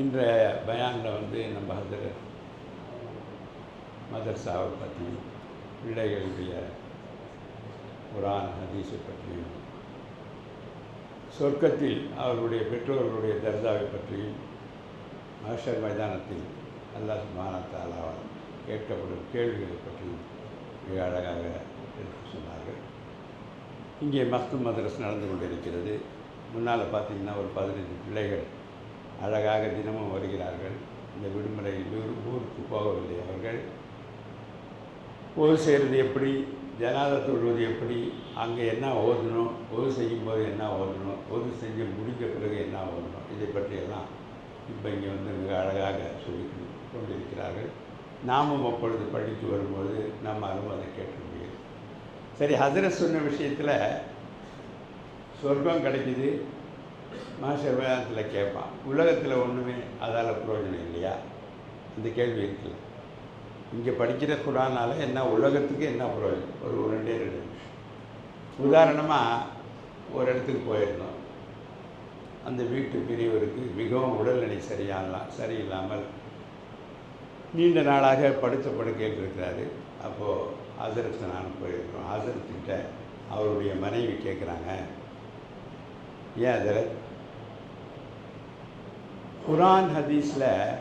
இன்றைய பயானில் வந்து நம்ம ஹசரத் மதர்சாவை பற்றியும் பிள்ளைகளுடைய குரான் ஹதீஸை பற்றியும் சொர்க்கத்தில் அவர்களுடைய பெற்றோர்களுடைய தர்ஜாவை பற்றியும் மகஷர் மைதானத்தில் அல்லாஹ் சுபானத்தாலாவால் கேட்கப்படும் கேள்விகளை பற்றியும் மிக அழகாக எடுத்து சொன்னார்கள். இங்கே மஸ்து மதரஸ் நடந்து கொண்டிருக்கிறது. முன்னால் பார்த்தீங்கன்னா ஒரு பதினைந்து பிள்ளைகள் அழகாக தினமும் வருகிறார்கள். இந்த விடுமுறையில் ஊருக்கு போகவில்லை அவர்கள். ஒது செய்கிறது எப்படி? ஜனாத தொழுவது எப்படி? அங்கே என்ன ஓதணும்? ஒது செய்யும்போது என்ன ஓதணும்? ஒது செஞ்சு முடிஞ்ச பிறகு என்ன ஓதணும்? இதை பற்றியெல்லாம் இப்போ இங்கே வந்து மிக அழகாக சொல்லி கொண்டிருக்கிறார்கள். நாமும் அப்பொழுது படித்து வரும்போது நம்ம அதுவும் அதை கேட்க முடியும் சரி ஹசரத் சொன்ன விஷயத்தில் சொர்க்கம் கிடைக்குது. மாஸ்டர் வேதாந்தத்தில் கேட்பான் உலகத்தில் ஒன்றுமே அதால் பிரயோஜனம் இல்லையா? இந்த கேள்வி இருக்குல்ல. இங்கே படிக்கிற குரானால் என்ன உலகத்துக்கு என்ன பிரயோஜனம் ஒரு ரெண்டே ரெண்டு நிமிஷம். உதாரணமாக ஒரு இடத்துக்கு போயிருந்தோம். அந்த வீட்டு பெரியவருக்கு மிகவும் உடல்நிலை சரியாகலாம் சரியில்லாமல் நீண்ட நாளாக படுத்த படுக்கையில் இருக்கிறாரு. அப்போது ஆதரத்தை நான் போயிருக்கிறோம். ஆதரத்துக்கிட்ட அவருடைய மனைவி கேட்குறாங்க ஏன் அதில் குரான் ஹதீஸில்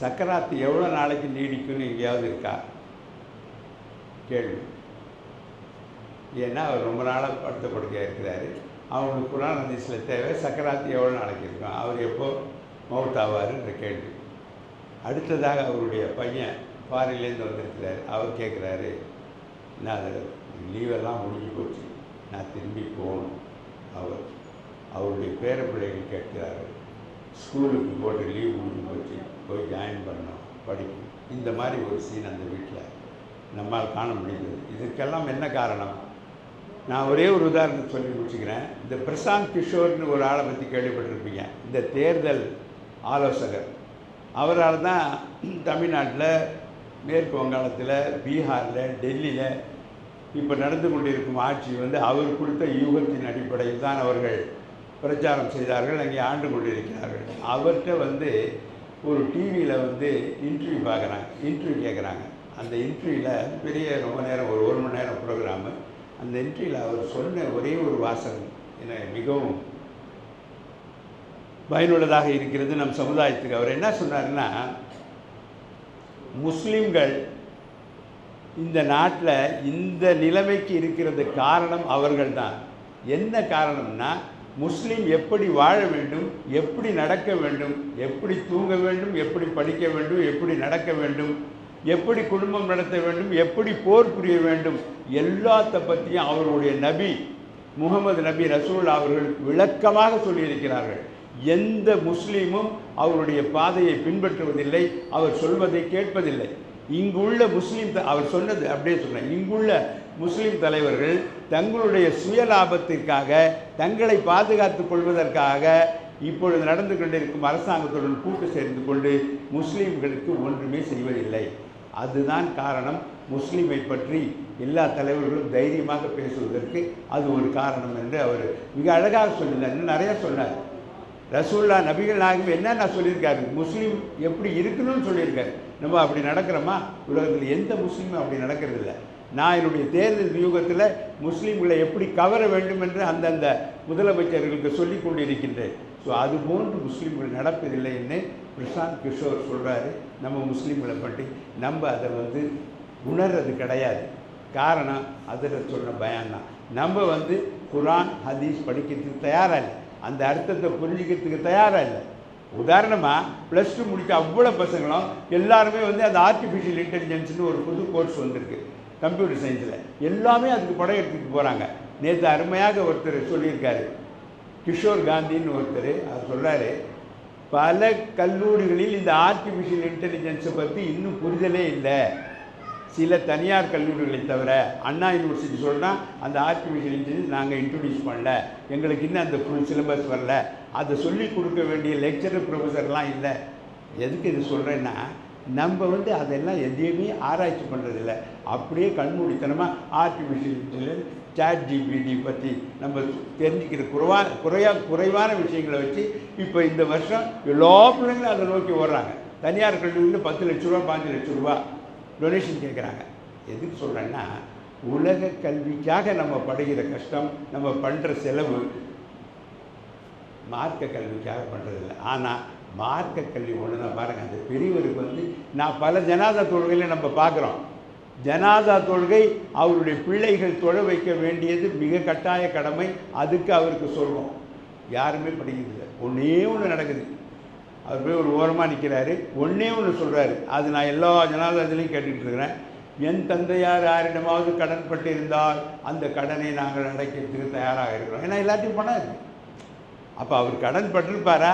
சக்கராத்து எவ்வளோ நாளைக்கு நீடிக்கும்னு எங்கேயாவது இருக்கா? கேள்வி. ஏன்னா அவர் ரொம்ப நாளாக படுத்த படுக்கையாக இருக்கிறாரு. அவங்களுக்கு குரான் ஹதீஸில் தேவை சக்கராத்து எவ்வளோ நாளைக்கு இருக்கும்? அவர் எப்போ மவுத் கேள்வி. அடுத்ததாக அவருடைய பையன் ஃபாரின்லேருந்து வந்திருக்கிறார். அவர் கேட்குறாரு நான் அதை லீவெல்லாம் முடிஞ்சு போச்சு. நான் திரும்பி போகணும். அவர் அவருடைய பேர பிள்ளைகள் கேட்கிறார்கள் ஸ்கூலுக்கு போட்டு லீவ் முடிஞ்சு போச்சு போய் ஜாயின் பண்ணோம் படிக்கும் இந்த மாதிரி ஒரு சீன் அந்த வீட்டில் நம்மால் காண முடியுது இதுக்கெல்லாம் என்ன காரணம்? நான் ஒரே ஒரு உதாரணம் சொல்லி முடிச்சுக்கிறேன். இந்த பிரசாந்த் கிஷோர்னு ஒரு ஆளை பற்றி கேள்விப்பட்டிருப்பீங்க. இந்த தேர்தல் ஆலோசகர். அவரால் தான் தமிழ்நாட்டில் மேற்கு வங்காளத்தில் பீகாரில் டெல்லியில் இப்போ நடந்து கொண்டிருக்கும் ஆட்சி வந்து அவர் கொடுத்த யூகத்தின் அடிப்படையில் தான் அவர்கள் பிரச்சாரம் செய்தார்கள் அங்கே ஆண்டு கொண்டிருக்கிறார்கள். அவர்கிட்ட வந்து ஒரு டிவியில் வந்து இன்டர்வியூ பார்க்குறாங்க இன்டர்வியூ கேட்குறாங்க அந்த இன்டர்வியூவில் பெரிய ரொம்ப நேரம் ஒரு ஒரு மணி நேரம் ப்ரோக்ராமு அந்த இன்டர்வியூவில் அவர் சொன்ன ஒரே ஒரு வாசகம் என மிகவும் பயனுள்ளதாக இருக்கிறது நம் சமுதாயத்துக்கு. அவர் என்ன சொன்னார்னா முஸ்லீம்கள் இந்த நாட்டில் இந்த நிலைமைக்கு இருக்கிறது காரணம் அவர்கள் தான் என்ன காரணம்னா முஸ்லீம் எப்படி வாழ வேண்டும் எப்படி நடக்க வேண்டும் எப்படி தூங்க வேண்டும் எப்படி படிக்க வேண்டும் எப்படி நடக்க வேண்டும் எப்படி குடும்பம் நடத்த வேண்டும் எப்படி போர் புரிய வேண்டும் எல்லாத்த பற்றியும் அவருடைய நபி முகமது நபி ரசூல் அவர்கள் விளக்கமாக சொல்லியிருக்கிறார்கள். எந்த முஸ்லீமும் அவருடைய பாதையை பின்பற்றுவதில்லை அவர் சொல்வதை கேட்பதில்லை. இங்குள்ள முஸ்லீம் அவர் சொன்னது அப்படியே சொன்னேன் இங்குள்ள முஸ்லீம் தலைவர்கள் தங்களுடைய சுயலாபத்திற்காக தங்களை பாதுகாத்துக் கொள்வதற்காக இப்பொழுது நடந்து கொண்டிருக்கும் அரசாங்கத்துடன் கூட்டு சேர்ந்து கொண்டு முஸ்லீம்களுக்கு ஒன்றுமே செய்வதில்லை. அதுதான் காரணம். முஸ்லீமை பற்றி எல்லா தலைவர்களும் தைரியமாக பேசுவதற்கு அது ஒரு காரணம் என்று அவர் மிக அழகாக சொல்லியிருந்தார். இன்னும் நிறைய சொன்னார். ரசூல்லா நபிகள் நாயகம் என்னென்ன சொல்லியிருக்காரு? முஸ்லீம் எப்படி இருக்கணும்னு சொல்லியிருக்காரு. நம்ம அப்படி நடக்கிறோமா? உலகத்தில் எந்த முஸ்லீமும் அப்படி நடக்கிறதில்ல. நான் என்னுடைய தேர்தல் வியூகத்தில் முஸ்லீம்களை எப்படி கவர வேண்டும் என்று அந்தந்த முதலமைச்சர்களுக்கு சொல்லிக் கொண்டிருக்கின்றேன் ஸோ அதுபோன்று முஸ்லீம்கள் நடப்பதில்லை என்று பிரசாந்த் கிஷோர் சொல்கிறாரு நம்ம முஸ்லீம்களை பற்றி நம்ம அதை வந்து உணர்றது கிடையாது. காரணம் அதில் சொன்ன பயான் தான் நம்ம வந்து குரான் ஹதீஸ் படிக்கிறதுக்கு தயாராக இல்லை. அந்த அர்த்தத்தை புரிஞ்சுக்கிறதுக்கு தயாராக இல்லை. உதாரணமாக ப்ளஸ் டூ முடித்த அவ்வளோ பசங்களும் எல்லாருமே வந்து அந்த ஆர்டிஃபிஷியல் இன்டெலிஜென்ஸ்னு ஒரு புது கோர்ஸ் வந்திருக்கு கம்ப்யூட்டர் சயின்ஸில் எல்லாமே அதுக்கு படையெடுத்துட்டு போகிறாங்க நேற்று அருமையாக ஒருத்தர் சொல்லியிருக்காரு. கிஷோர் காந்தின்னு ஒருத்தர் அவர் சொல்கிறாரு பல கல்லூரிகளில் இந்த ஆர்டிஃபிஷியல் இன்டெலிஜென்ஸை பற்றி இன்னும் புரிதலே இல்லை. சில தனியார் கல்லூரிகளை தவிர அண்ணா யூனிவர்சிட்டி சொல்கிறான் அந்த ஆர்டிஃபிஷியல் இன்டெலிஜென்ஸ் நாங்கள் இன்ட்ரடியூஸ் பண்ணல. எங்களுக்கு இன்னும் அந்த ஃபுல் சிலபஸ் வரல. அதை சொல்லி கொடுக்க வேண்டிய லெக்சரர் ப்ரொஃபஸர்லாம் இல்லை. எதுக்கு இது சொல்கிறேன்னா நம்ம வந்து அதெல்லாம் எதையுமே ஆராய்ச்சி பண்ணுறதில்ல அப்படியே கண்மூடித்தனமாக ஆர்டிஃபிஷியல் இன்டெலிஜென்ஸ் சாட் ஜிபிடி பற்றி நம்ம தெரிஞ்சுக்கிற குறைவா குறையா குறைவான விஷயங்களை வச்சு இப்போ இந்த வருஷம் எல்லா பிள்ளைங்களும் அதை நோக்கி ஓடுறாங்க. தனியார் கல்லூரியில் பத்து லட்ச ரூபா பாஞ்சு லட்ச ரூபா. டொனேஷன் கேட்குறாங்க. எதுக்கு சொல்கிறேன்னா உலக கல்விக்காக நம்ம படுகிற கஷ்டம் நம்ம பண்ணுற செலவு மார்க்க கல்விக்காக பண்ணுறதில்ல ஆனால் மார்க்க கல்வி ஒன்று தான் பாருங்கள் அந்த பெரியவருக்கு வந்து நான் பல ஜனாதா தொழுகையில் நம்ம பார்க்குறோம். ஜனாதா தொழுகை அவருடைய பிள்ளைகள் தொழ வைக்க வேண்டியது மிக கட்டாய கடமை. அதுக்கு அவருக்கு சொல்வோம். யாருமே படிக்கிறதில்லை ஒன்றே ஒன்று நடக்குது. அவர் போய் ஒரு ஓரமாக நிற்கிறாரு ஒன்றே ஒன்று சொல்கிறாரு அது நான் எல்லா ஜனாதாரத்திலையும் கேட்டுக்கிட்டு இருக்கிறேன். என் தந்தையார் யாரிடமாவது கடன் பட்டு இருந்தால் அந்த கடனை நாங்கள் அடைக்கிறதுக்கு தயாராக இருக்கிறோம். ஏன்னா எல்லாத்தையும் பணம் அப்போ அவர் கடன் பட்டிருப்பாரா?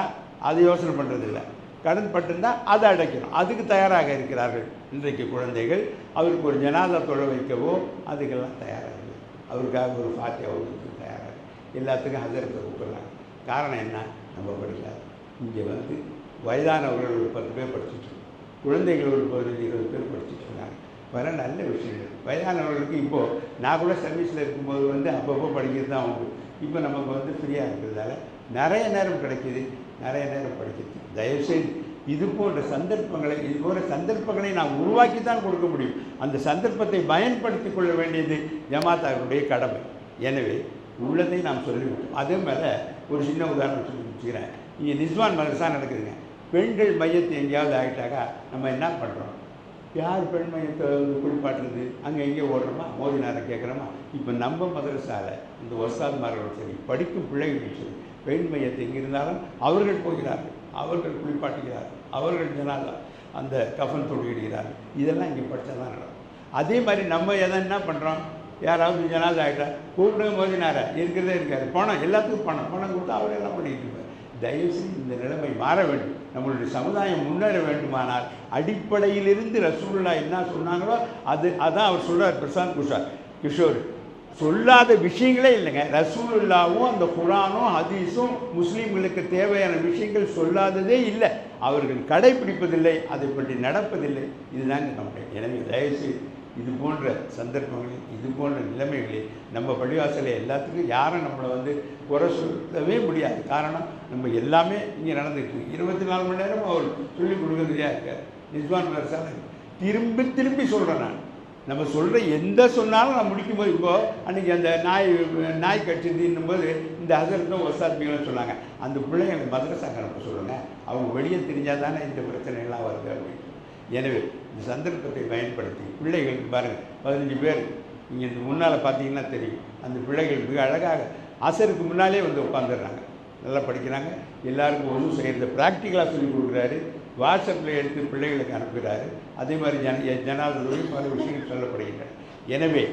அதை யோசனை பண்ணுறதில்ல கடன் பட்டிருந்தால் அதை அடைக்கணும். அதுக்கு தயாராக இருக்கிறார்கள் இன்றைக்கு குழந்தைகள். அவருக்கு ஒரு ஜனாதா தொழ வைக்கவோ அதுக்கெல்லாம் தயாராக இல்லை. அவருக்காக ஒரு ஃபாத்தியா ஓதுறதுக்கு தயாராக எல்லாத்துக்கும் ஹசரத்தை கூப்பிடலாம் காரணம் என்ன? நம்ம படிக்காது. இங்கே வந்து வயதானவர்கள் ஒரு பத்து பேர் படிச்சிட்டுருக்கோம் குழந்தைகள் ஒரு பதினஞ்சு இருபது பேர் படிச்சுட்டு இருந்தாங்க. வர நல்ல விஷயங்கள். வயதானவர்களுக்கு இப்போது நான் கூட சர்வீஸில் இருக்கும்போது வந்து அப்பப்போ படிக்கிறது தான் உண்டு. இப்போ நமக்கு வந்து ஃப்ரீயாக இருக்கிறதால நிறைய நேரம் கிடைக்கிது. நிறைய நேரம் படிக்கிறது தயவுசெய்து இது போன்ற சந்தர்ப்பங்களை இது போன்ற சந்தர்ப்பங்களை நாம் உருவாக்கி தான் கொடுக்க முடியும். அந்த சந்தர்ப்பத்தை பயன்படுத்தி கொள்ள வேண்டியது ஜமாத்தாருடைய கடமை. எனவே உள்ளதை நாம் சொல்லிவிட்டோம். அதே மேலே ஒரு சின்ன உதாரணம் சொல்லி வச்சுக்கிறேன். இங்கே நிஸ்வான் மதரசா நடக்குதுங்க. பெண்கள் மையத்தை எங்கேயாவது ஆகிட்டாக்கா நம்ம என்ன பண்ணுறோம் யார் பெண் மையத்தை வந்து குளிப்பாட்டுறது? அங்கே எங்கே ஓடுறோமா? மோதினாரை கேட்குறோமா? இப்போ நம்ம மதரசாவில் இந்த ஒசாத்மார்களும் சரி படிக்கும் பிள்ளைகளும் சரி பெண் மையத்தை எங்கே இருந்தாலும் அவர்கள் போகிறார்கள். அவர்கள் குளிப்பாட்டுகிறார்கள். அவர்கள் ஜனால அந்த கஃன் தொழுகிடுகிறார்கள் இதெல்லாம் இங்கே படித்தா தான் நடக்கும். அதே மாதிரி நம்ம எதை என்ன பண்ணுறோம் யாராவது ஜனாதா ஆகிட்டா கூப்பிடுங்க நேரம் இருக்கிறதே இருக்காது. பணம் எல்லாத்துக்கும் பணம். பணம் கொடுத்தா அவர் எல்லாம் பண்ணிட்டு இருப்பார்? தயவுசெய்து இந்த நிலைமை மாற வேண்டும். நம்மளுடைய சமுதாயம் முன்னேற வேண்டுமானால் அடிப்படையிலிருந்து ரசூலுல்லா என்ன சொன்னாங்களோ அது அதான் அவர் சொல்கிறார் பிரசாந்த் குஷார் கிஷோர் சொல்லாத விஷயங்களே இல்லைங்க. ரசூலுல்லாவும் அந்த குரானும் ஹதீஸும் முஸ்லீம்களுக்கு தேவையான விஷயங்கள் சொல்லாததே இல்லை. அவர்கள் கடைபிடிப்பதில்லை அதை பற்றி நடப்பதில்லை. இதுதாங்க நம்முடைய எனவே தயவுசெய்து இது போன்ற சந்தர்ப்பங்களில் இது போன்ற நிலைமைகளில் நம்ம பள்ளிவாசலை எல்லாத்துக்கும் யாரும் நம்மளை வந்து குறை சொல்லவே முடியாது. காரணம் நம்ம எல்லாமே இங்கே நடந்துட்டு இருபத்தி நாலு மணி நேரம் அவர் சொல்லி கொடுக்குறதுலையா இருக்கார்? நிஸ்வான் மதரசால திரும்பி திரும்பி சொல்கிறேன் நான். நம்ம சொல்கிற எந்த சொன்னாலும் நான் முடிக்கும்போது இப்போ அன்றைக்கி அந்த நாய் நாய் கட்சிதுன்னும் போது இந்த ஹசரத்தும் ஒசாத்மிகளும் சொன்னாங்க. அந்த பிள்ளைங்க எனக்கு மதரசாக்கு சொல்லுங்கள் அவங்க வெளியே தெரிஞ்சால் தானே இந்த பிரச்சனைகள்லாம் வருது அப்படின்னு. எனவே இந்த சந்தர்ப்பத்தை பயன்படுத்தி பிள்ளைகளுக்கு பாருங்கள் பதினஞ்சு பேர். இங்கே இந்த முன்னால் பார்த்தீங்கன்னா தெரியும். அந்த பிள்ளைகள் மிக அழகாக அசருக்கு முன்னாலே வந்து உட்காந்துடுறாங்க நல்லா படிக்கிறாங்க. எல்லாருக்கும் ஒன்றும் செய்கிறது ப்ராக்டிக்கலாக சொல்லி கொடுக்குறாரு. வாட்ஸ்அப்பில் எடுத்து பிள்ளைகளுக்கு அனுப்புகிறாரு அதே மாதிரி ஜன ஜனாதிபதியும் பல விஷயங்கள் சொல்லப்படுகின்றன. எனவே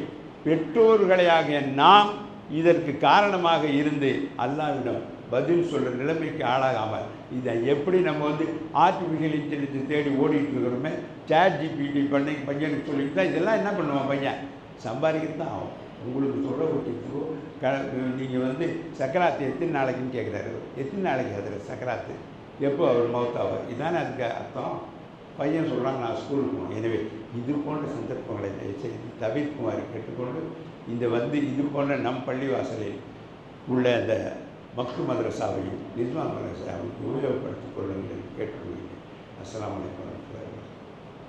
பெற்றோர்களையாகிய நாம் இதற்கு காரணமாக இருந்து அல்லாவிடம் பதில் சொல்கிற நிலைமைக்கு ஆளாகாமல் இதை எப்படி நம்ம வந்து ஆர்டிஃபிஷியல் இன்டெலிஜென்ஸ் தேடி ஓடிட்டு இருக்கிறோமே சேட் ஜிபிடி பண்ணி பையனுக்கு சொல்லிட்டு தான் இதெல்லாம் என்ன பண்ணுவான் பையன்? சம்பாதிக்கிறது தான் ஆகும். உங்களுக்கு சொல்ல ஓட்டிட்டு க நீங்கள் வந்து சக்கராத்து எத்தனை நாளைக்குன்னு கேட்குறாரு? எத்தனை நாளைக்கு அதில் சக்கராத்து? எப்போ அவர் மௌத்தாவார் இதானே அதுக்கு அர்த்தம். பையன் சொல்கிறாங்க நான் ஸ்கூலுக்கு போகணும். எனவே இது போன்ற சந்தர்ப்பங்களை தயவுசெய்து தவிர்க்குமாறு கேட்டுக்கொண்டு இந்த வந்து இது போன்ற நம் பள்ளிவாசலில் உள்ள அந்த மக்கு மதரசாவையும் நிர்மா மதரசாவையும் உபயோகப்படுத்திக் கொள்ளுங்கள் கேட்டுக்கொள்கிறேன் அஸ்லாம் வலைக்கம் வரஹ்மத்துல்லாஹி